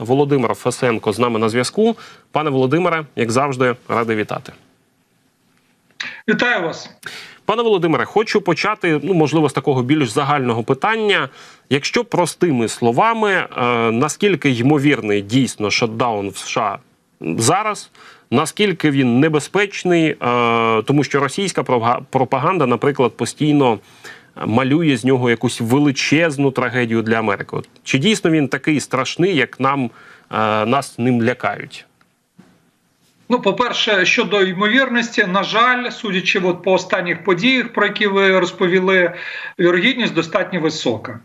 Володимир Фесенко з нами на зв'язку. Пане Володимире, як завжди, радий вітати. Вітаю вас. Пане Володимире, хочу почати, ну можливо, з такого більш загального питання. Якщо простими словами, е, наскільки ймовірний дійсно шатдаун в США зараз? Наскільки він небезпечний, е, тому що російська пропаганда, наприклад, постійно малює з нього якусь величезну трагедію для Америки? Чи дійсно він такий страшний, як нам е, нас ним лякають? Ну, по-перше, щодо ймовірності, на жаль, судячи от по останніх подіях, про які ви розповіли, вірогідність достатньо висока.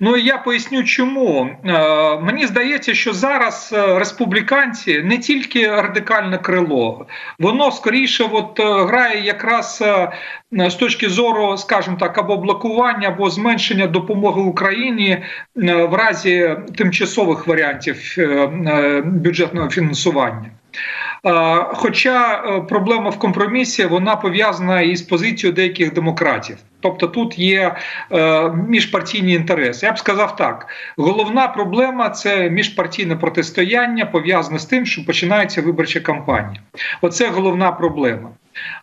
Ну і я поясню, чому Е, мені здається, що зараз е, республіканці не тільки радикальне крило, воно скоріше от, е, грає якраз е, з точки зору, скажімо так, або блокування, або зменшення допомоги Україні в разі тимчасових варіантів бюджетного фінансування. Хоча е, проблема в компромісі вона пов'язана із позицією деяких демократів. Тобто тут є е, міжпартійні інтереси. Я б сказав так: головна проблема це міжпартійне протистояння, пов'язане з тим, що починається виборча кампанія. Оце головна проблема.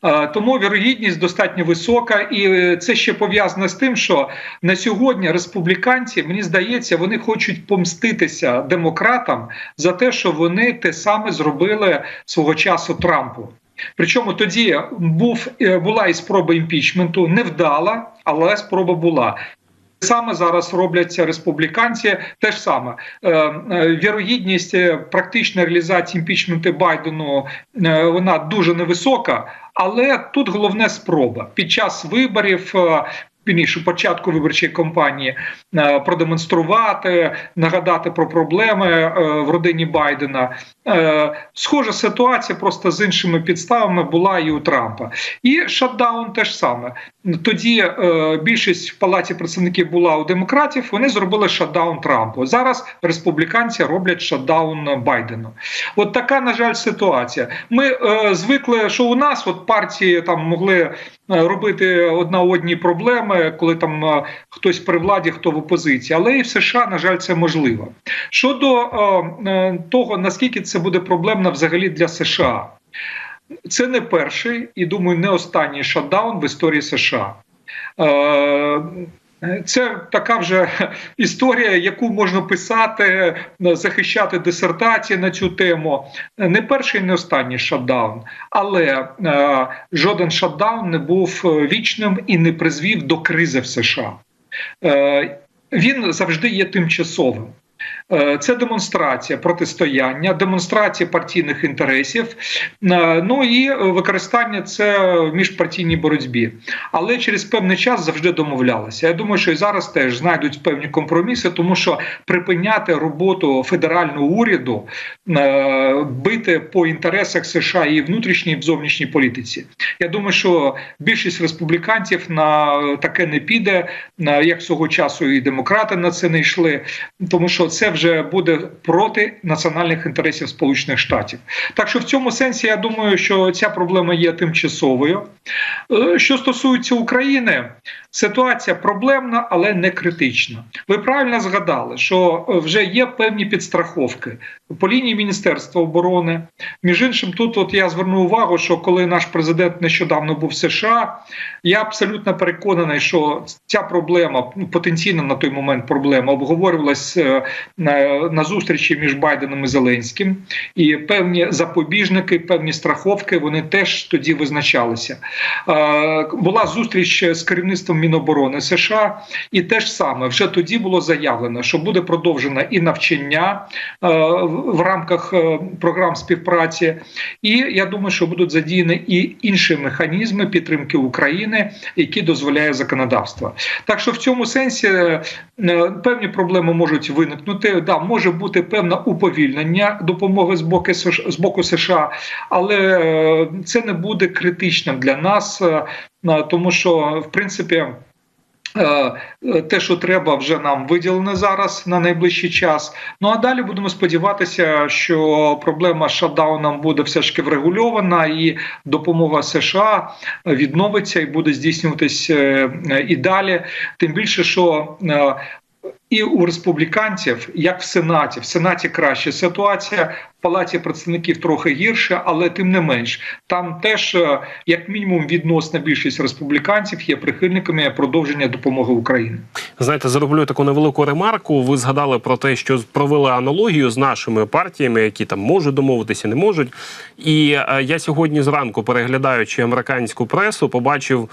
Е, Тому вірогідність достатньо висока, і е, це ще пов'язано з тим, що на сьогодні республіканці, мені здається, вони хочуть помститися демократам за те, що вони те саме зробили свого часу Трампу. Причому тоді був е, була і спроба імпічменту, невдала, але спроба була. Саме зараз робляться республіканці. Те ж саме вірогідність практичної реалізації імпічменту Байдену вона дуже невисока, але тут головне спроба під час виборів. Пізніше початку виборчої кампанії е, продемонструвати, нагадати про проблеми е, в родині Байдена. Е, Схожа ситуація просто з іншими підставами була і у Трампа. І шатдаун теж саме. Тоді більшість в палаті представників була у демократів. Вони зробили шатдаун Трампу. Зараз республіканці роблять шатдаун Байдену. От така, на жаль, ситуація. Ми звикли, що у нас от партії там могли робити одна одні проблеми, коли там е, хтось при владі, хто в опозиції. Але і в США, на жаль, це можливо. Щодо е, е, того, наскільки це буде проблемно взагалі для США. Це не перший і думаю, не останній шатдаун в історії США. Це така вже історія, яку можна писати, захищати дисертації на цю тему. Не перший, не останній шатдаун, але е, жоден шатдаун не був вічним і не призвів до кризи в США. Е, Він завжди є тимчасовим. Е, Це демонстрація протистояння, демонстрація партійних інтересів, е, ну і використання це в міжпартійній боротьбі. Але через певний час завжди домовлялися. Я думаю, що і зараз теж знайдуть певні компроміси, тому що припиняти роботу федерального уряду, е, бити по інтересах США і внутрішній і в зовнішній політиці. Я думаю, що більшість республіканців на таке не піде, як свого часу і демократи на це не йшли, тому що це вже буде проти національних інтересів Сполучених Штатів. Так що в цьому сенсі я думаю, що ця проблема є тимчасовою. Е, Що стосується України, ситуація проблемна, але не критична. Ви правильно згадали, що е, вже є певні підстраховки по лінії Міністерства оборони. Між іншим, тут от я зверну увагу, що коли наш президент нещодавно був в США, я абсолютно переконаний, що ця проблема ну, потенційно на той момент проблема обговорювалась е, на, на зустрічі між Байденом і Зеленським, і певні запобіжники, певні страховки вони теж тоді визначалися. Е, Була зустріч з керівництвом Міноборони США, і те ж саме вже тоді було заявлено, що буде продовжено і навчання е, в рамках е, програм співпраці, і я думаю, що будуть задіяні і інші механізми підтримки України, які дозволяє законодавство. Так що в цьому сенсі е, певні проблеми можуть виникнути. Да, може бути певне уповільнення допомоги з боку з боку США, але е, це не буде критичним для нас, е, тому що в принципі. Е, Те, що треба, вже нам виділено зараз на найближчий час. Ну а далі будемо сподіватися, що проблема з шатдауном буде все ж таки врегульована, і допомога США відновиться і буде здійснюватись е, і далі. Тим більше, що е, і у республіканців, як в Сенаті. В Сенаті краще ситуація, в Палаті представників трохи гірше, але тим не менш, там теж, е, як мінімум, відносна більшість республіканців є прихильниками продовження допомоги Україні. Знаєте, зароблю таку невелику ремарку. Ви згадали про те, що провели аналогію з нашими партіями, які там можуть домовитися, не можуть. І е, я сьогодні зранку, переглядаючи американську пресу, побачив,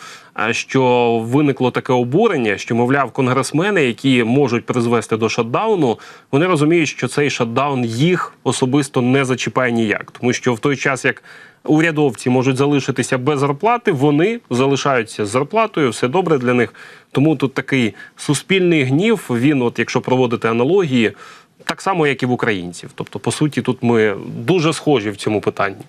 е, що виникло таке обурення, що мовляв, конгресмени, які можуть призвести до шатдауну, вони розуміють, що цей шатдаун їх особисто не зачіпає ніяк, тому що в той час як. Урядовці можуть залишитися без зарплати, вони залишаються з зарплатою, все добре для них. Тому тут такий суспільний гнів. Він, от якщо проводити аналогії, так само, як і в українців. Тобто, по суті, тут ми дуже схожі в цьому питанні.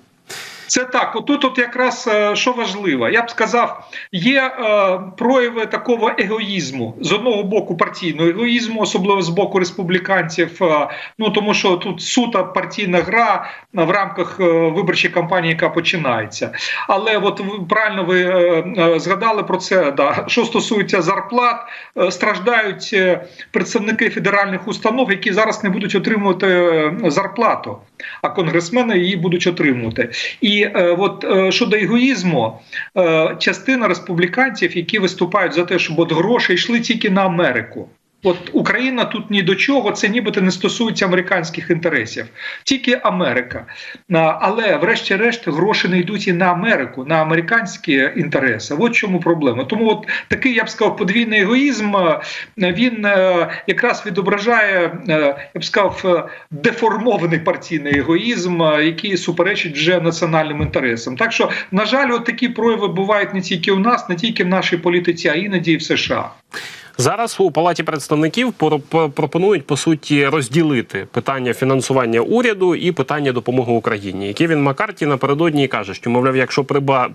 Це так, отут от якраз е, що важливо, я б сказав, є е, прояви такого егоїзму з одного боку партійного егоїзму, особливо з боку республіканців. Е, ну тому що тут сута партійна гра в рамках е, виборчої кампанії, яка починається. Але от правильно ви е, е, згадали про це. Да, що стосується зарплат, е, страждають е, представники федеральних установ, які зараз не будуть отримувати е, зарплату, а конгресмени її будуть отримувати. І е, от е, щодо егоїзму, е, частина республіканців, які виступають за те, щоб от гроші йшли тільки на Америку. От Україна тут ні до чого, це нібито не стосується американських інтересів, тільки Америка. Але, врешті-решт, гроші не йдуть і на Америку, на американські інтереси. От чому проблема. Тому от такий, я б сказав, подвійний егоїзм він е, якраз відображає, е, я б сказав, е, деформований партійний егоїзм, який суперечить вже національним інтересам. Так що, на жаль, от такі прояви бувають не тільки у нас, не тільки в нашій політиці, а іноді і в США. Зараз у палаті представників пропонують по суті розділити питання фінансування уряду і питання допомоги Україні. І Кевін Маккарті напередодні каже, що мовляв, якщо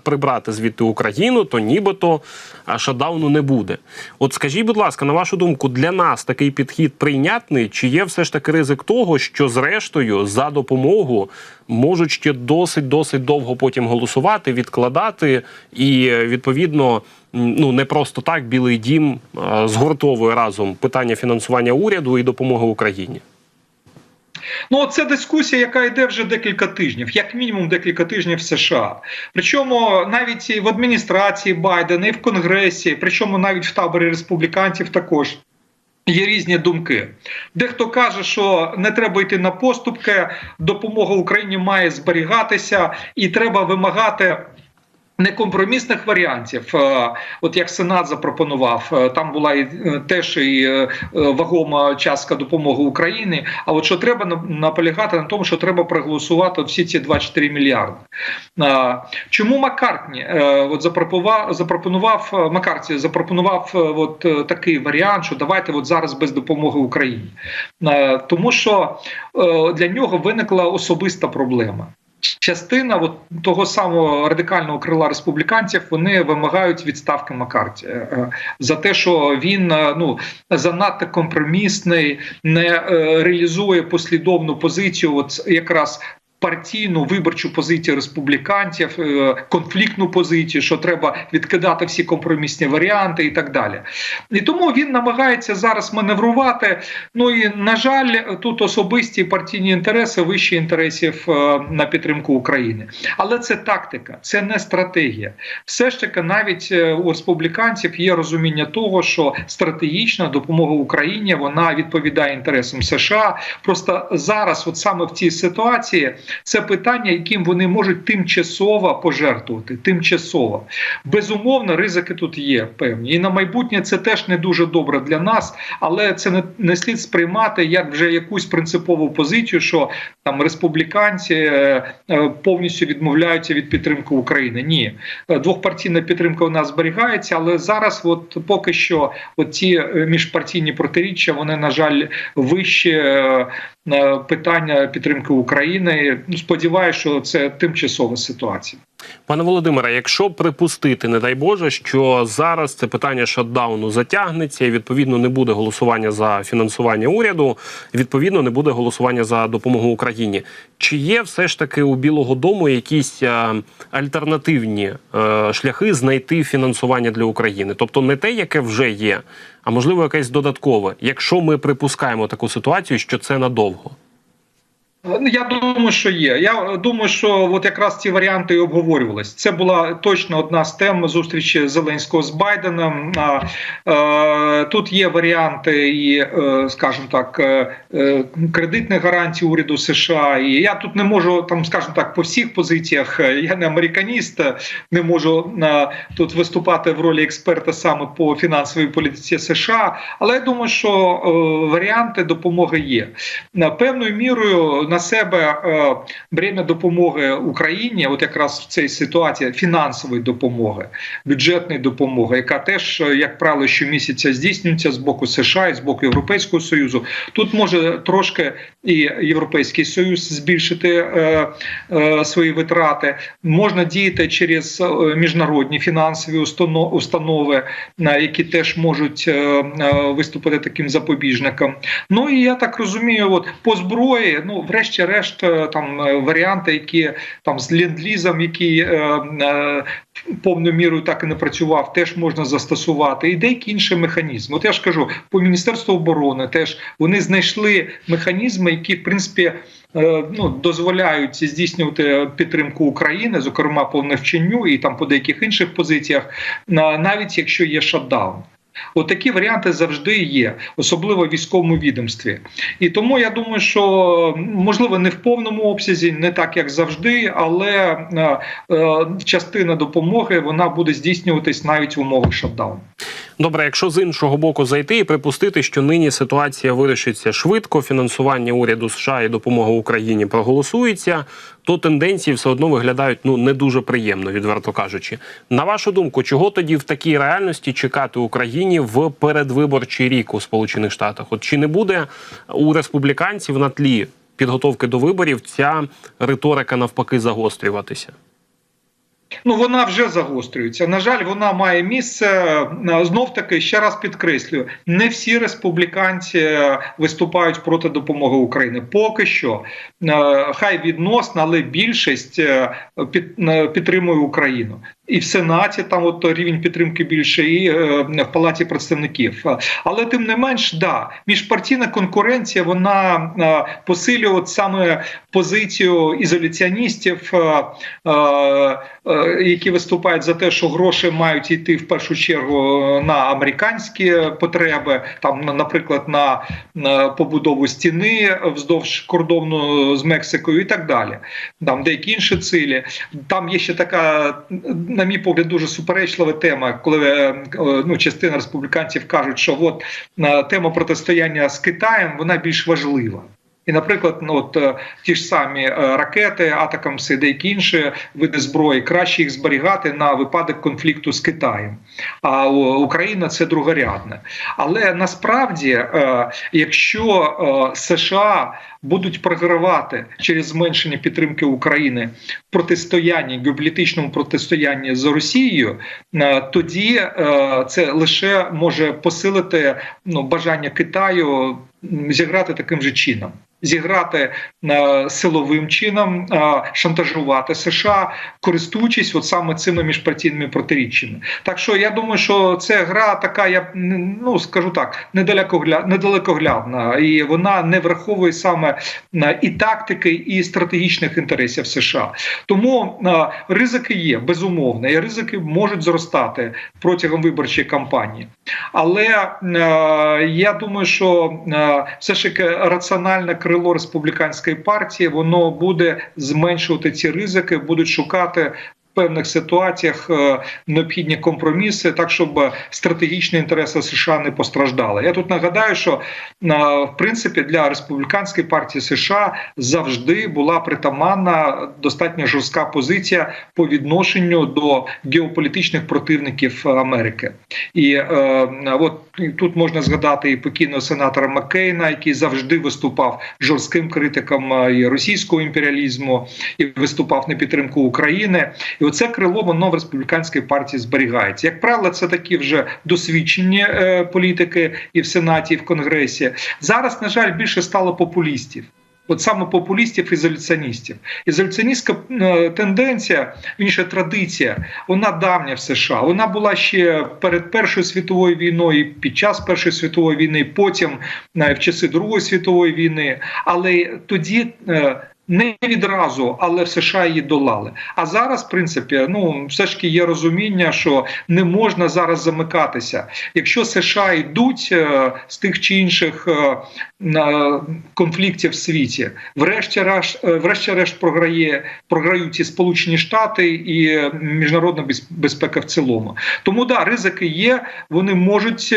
прибрати звідти Україну, то нібито а, шатдауну не буде. От скажіть, будь ласка, на вашу думку, для нас такий підхід прийнятний? Чи є все ж таки ризик того, що зрештою за допомогу можуть ще досить досить довго потім голосувати, відкладати, і відповідно ну не просто так Білий Дім е, згуртовує разом питання фінансування уряду і допомоги Україні. Ну, це дискусія, яка йде вже декілька тижнів, як мінімум декілька тижнів в США. Причому навіть і в адміністрації Байдена, і в Конгресі, причому навіть в таборі республіканців також. Є різні думки. Дехто каже, що не треба йти на поступки, допомога Україні має зберігатися, і треба вимагати некомпромісних варіантів. Е, От як Сенат запропонував, е, там була і е, теж і вагома частка допомоги Україні. А от що треба наполягати на тому, що треба проголосувати всі ці 24 мільярди. Чому Маккартні от запропонував, запропонував Маккарті запропонував от такий варіант, що давайте от зараз без допомоги Україні, тому що для нього виникла особиста проблема. Частина от того самого радикального крила республіканців вони вимагають відставки Маккарті е, е, за те, що він е, ну занадто компромісний, не реалізує послідовну позицію, от якраз. Партійну виборчу позицію республіканців, е, конфліктну позицію, що треба відкидати всі компромісні варіанти і так далі. І тому він намагається зараз маневрувати. Ну і на жаль, тут особисті партійні інтереси вищі інтересів е, на підтримку України. Але це тактика, це не стратегія. Все ж таки, навіть е, у республіканців є розуміння того, що стратегічна допомога Україні вона відповідає інтересам США. Просто зараз, от саме в цій ситуації, це питання, яким вони можуть тимчасово пожертвувати. Тимчасово безумовно, ризики тут є певні, і на майбутнє це теж не дуже добре для нас, але це не, не слід сприймати як вже якусь принципову позицію, що там республіканці е, е, повністю відмовляються від підтримки України. Ні, Е, двохпартійна підтримка у нас зберігається, але зараз, от поки що, от ці міжпартійні протиріччя, вони на жаль вище питання підтримки України. Ну, сподіваюся, що це тимчасова ситуація. Пане Володимире, якщо припустити, не дай Боже, що зараз це питання шатдауну затягнеться, і відповідно не буде голосування за фінансування уряду, відповідно не буде голосування за допомогу Україні. Чи є все ж таки у Білого Дому якісь е, альтернативні е, шляхи знайти фінансування для України? Тобто не те, яке вже є, а можливо якесь додаткове, якщо ми припускаємо таку ситуацію, що це надовго. Ну, Я думаю, що є. Я думаю, що от якраз ці варіанти і обговорювалися. Це була точно одна з тем зустрічі Зеленського з Байденом. Е, Тут є варіанти і, е, скажімо так, е, е, кредитних гарантій уряду США. І я тут не можу там, скажімо так, по всіх позиціях. е, Я не американіст, е, не можу е, тут виступати в ролі експерта саме по фінансовій політиці США. Але я думаю, що е, варіанти допомоги є. Певною мірою на себе е, бремя допомоги Україні, от якраз в цій ситуації фінансової допомоги, бюджетної допомоги, яка теж, е, як правило, щомісяця здійснюється з боку США і з боку Європейського союзу. Тут може трошки і Європейський Союз збільшити е, е, свої витрати. Можна діяти через міжнародні фінансові установи, які теж можуть виступити таким запобіжником. Ну і я так розумію, от по зброї, ну врешті-решт, е, там е, варіанти, які там з ленд-лізом, який е, е, повною мірою так і не працював, теж можна застосувати, і деякі інші механізми. От я ж кажу, по міністерству оборони теж вони знайшли механізми, які в принципі. е, Ну, дозволяють здійснювати підтримку України, зокрема по навчанню і там по деяких інших позиціях, навіть якщо є шатдаун. От такі варіанти завжди є, особливо в військовому відомстві. І тому я думаю, що можливо не в повному обсязі, не так як завжди, але е, е, частина допомоги вона буде здійснюватись навіть в умовах шатдауну. Добре, якщо з іншого боку зайти і припустити, що нині ситуація вирішиться швидко, фінансування уряду США і допомога Україні проголосується, то тенденції все одно виглядають ну не дуже приємно, відверто кажучи. На вашу думку, чого тоді в такій реальності чекати Україні в передвиборчий рік у Сполучених Штатах? От чи не буде у республіканців на тлі підготовки до виборів ця риторика навпаки загострюватися? Ну вона вже загострюється. На жаль, вона має місце знов таки. Ще раз підкреслюю: не всі республіканці виступають проти допомоги Україні. Поки що Е, хай відносно, але більшість е, під, е, підтримує Україну. І в Сенаті там от рівень підтримки більше, і е, в Палаті представників. Але тим не менш, да, міжпартійна конкуренція вона е, посилює от саме позицію ізоляціоністів, е, які виступають за те, що гроші мають йти в першу чергу на американські потреби, там, наприклад, на, на побудову стіни вздовж кордону з Мексикою і так далі. Там деякі інші цілі. Там є ще така, на мій погляд, дуже суперечлива тема, коли е, ну, частина республіканців кажуть, що от е, тема протистояння з Китаєм вона більш важлива. І, наприклад, ну от е, ті ж самі е, ракети, атакамси, деякі інші види зброї, краще їх зберігати на випадок конфлікту з Китаєм. А Україна це другорядне. Але насправді, е, якщо США будуть програвати через зменшення підтримки України протистоянні геополітичному протистоянні з Росією, тоді це лише може посилити ну, бажання Китаю зіграти таким же чином. Зіграти е, силовим чином, е, шантажувати США, користуючись от саме цими міжпартійними протиріччями. Так що я думаю, що це гра така, я ну скажу так, недалекогля... недалекоглядна, і вона не враховує саме е, і тактики, і стратегічних інтересів США. Тому е, ризики є безумовно, і ризики можуть зростати протягом виборчої кампанії. Але е, я думаю, що е, все ж таки раціональне крило республіканської партії воно буде зменшувати ці ризики, будуть шукати. Певних ситуаціях е, необхідні компроміси, так щоб стратегічні інтереси США не постраждали. Я тут нагадаю, що е, в принципі для республіканської партії США завжди була притаманна достатньо жорстка позиція по відношенню до геополітичних противників Америки. І е, от тут можна згадати і покійного сенатора Маккейна, який завжди виступав жорстким критиком е, і російського імперіалізму, і виступав на підтримку України. І оце крило воно в республіканській партії зберігається. Як правило, це такі вже досвідчені е, політики і в сенаті, і в конгресі. Зараз, на жаль, більше стало популістів. От саме популістів ізоляціоністів. Ізоляціоністська е, тенденція, інша традиція, вона давня в США. Вона була ще перед Першою світовою війною, під час Першої світової війни, потім е, в часи Другої світової війни. Але тоді. Не відразу, але в США її долали. А зараз, в принципі, ну все ж таки є розуміння, що не можна зараз замикатися. Якщо США йдуть е, з тих чи інших е, конфліктів в світі, врешті-решт, е, врешті-решт програє програють і Сполучені Штати, і міжнародна без- безпека в цілому. Тому да, ризики є. Вони можуть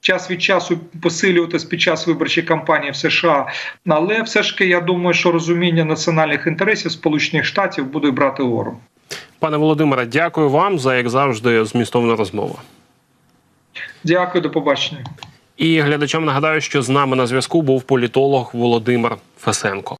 час від часу посилюватись під час виборчої кампанії в США. Але все ж таки, я думаю, що розуміння національних інтересів Сполучених Штатів буде брати гору. Пане Володимире, дякую вам за як завжди змістовну розмову. Дякую, до побачення. І глядачам нагадаю, що з нами на зв'язку був політолог Володимир Фесенко.